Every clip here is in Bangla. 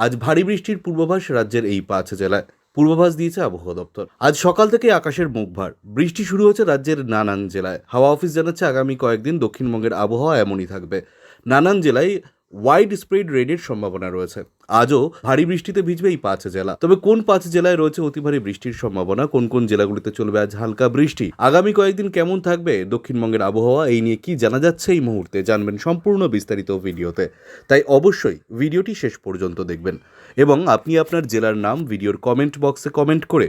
আজ ভারী বৃষ্টির পূর্বাভাস রাজ্যের এই পাঁচ জেলায়। পূর্বাভাস দিয়েছে আবহাওয়া দপ্তর। আজ সকাল থেকে আকাশের মুখ ভার। বৃষ্টি শুরু হয়েছে রাজ্যের নানান জেলায়। হাওয়া অফিস জানাচ্ছে আগামী কয়েকদিন দক্ষিণবঙ্গের আবহাওয়া এমনই থাকবে। নানান জেলায় ওয়াইড স্প্রেড রেনের সম্ভাবনা রয়েছে। আজও ভারী বৃষ্টিতে ভিজবে এই পাঁচ জেলা। তবে কোন পাঁচ জেলায় রয়েছে অতি ভারী বৃষ্টির সম্ভাবনা? কোন কোন জেলাগুলিতে চলবে আজ হালকা বৃষ্টি? আগামী কয়েকদিন কেমন থাকবে দক্ষিণবঙ্গের আবহাওয়া? এই নিয়ে কি জানা যাচ্ছে এই মুহূর্তে? জানবেন সম্পূর্ণ বিস্তারিত ভিডিওতে। তাই অবশ্যই ভিডিওটি শেষ পর্যন্ত দেখবেন। এবং আপনি আপনার জেলার নাম ভিডিওর কমেন্ট বক্সে কমেন্ট করে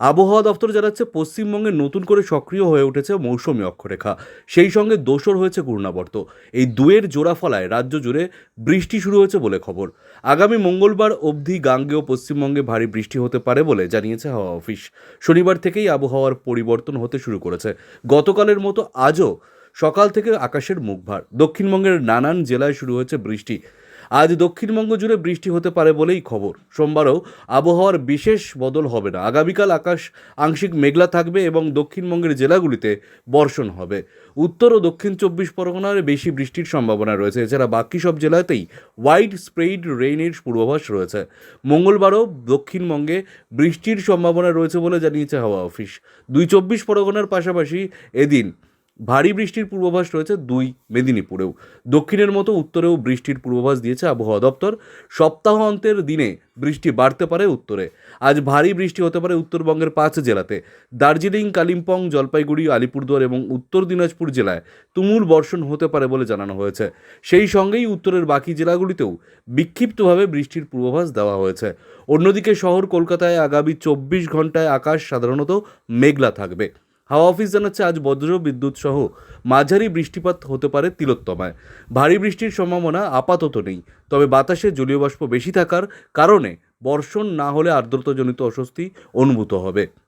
আবহাওয়া দপ্তর জানাচ্ছে পশ্চিমবঙ্গে নতুন করে সক্রিয় হয়ে উঠেছে মৌসুমী অক্ষরেখা। সেই সঙ্গে দোসর হয়েছে ঘূর্ণাবর্ত। এই দুয়ের জোড়া ফলায় রাজ্য জুড়ে বৃষ্টি শুরু হয়েছে বলে খবর। আগামী মঙ্গলবার অবধি গাঙ্গেয় পশ্চিমবঙ্গে ভারী বৃষ্টি হতে পারে বলে জানিয়েছে হাওয়া অফিস। শনিবার থেকেই আবহাওয়ার পরিবর্তন হতে শুরু করেছে। গতকালের মতো আজও সকাল থেকে আকাশের মুখ ভার দক্ষিণবঙ্গের নানান জেলায় শুরু হয়েছে বৃষ্টি। আজ দক্ষিণবঙ্গ জুড়ে বৃষ্টি হতে পারে বলেই খবর। সোমবারও আবহাওয়ার বিশেষ বদল হবে না। আগামীকাল আকাশ আংশিক মেঘলা থাকবে এবং দক্ষিণবঙ্গের জেলাগুলিতে বর্ষণ হবে। উত্তর ও দক্ষিণ চব্বিশ পরগনার বেশি বৃষ্টির সম্ভাবনা রয়েছে। এছাড়া বাকি সব জেলাতেই ওয়াইড স্প্রেড রেইনের পূর্বাভাস রয়েছে। মঙ্গলবারও দক্ষিণবঙ্গে বৃষ্টির সম্ভাবনা রয়েছে বলে জানিয়েছে হাওয়া অফিস। দুই চব্বিশ পরগনার পাশাপাশি এদিন ভারী বৃষ্টির পূর্বাভাস রয়েছে দুই মেদিনীপুরেও। দক্ষিণের মতো উত্তরেও বৃষ্টির পূর্বাভাস দিয়েছে আবহাওয়া দপ্তর। সপ্তাহ অন্তের দিনে বৃষ্টি বাড়তে পারে উত্তরে। আজ ভারী বৃষ্টি হতে পারে উত্তরবঙ্গের পাঁচ জেলাতে। দার্জিলিং, কালিম্পং, জলপাইগুড়ি, আলিপুরদুয়ার এবং উত্তর দিনাজপুর জেলায় তুমুল বর্ষণ হতে পারে বলে জানানো হয়েছে। সেই সঙ্গেই উত্তরের বাকি জেলাগুলিতেও বিক্ষিপ্তভাবে বৃষ্টির পূর্বাভাস দেওয়া হয়েছে। অন্যদিকে শহর কলকাতায় আগামী চব্বিশ ঘন্টায় আকাশ সাধারণত মেঘলা থাকবে। হাওয়া অফিস জানাচ্ছে, আজ বজ্র বিদ্যুৎ সহ মাঝারি বৃষ্টিপাত হতে পারে তিলোত্তমায়। ভারী বৃষ্টির সম্ভাবনা আপাতত নেই। তবে বাতাসে জলীয় বাষ্প বেশি থাকার কারণে বর্ষণ না হলে আর্দ্রতাজনিত অস্বস্তি অনুভূত হবে।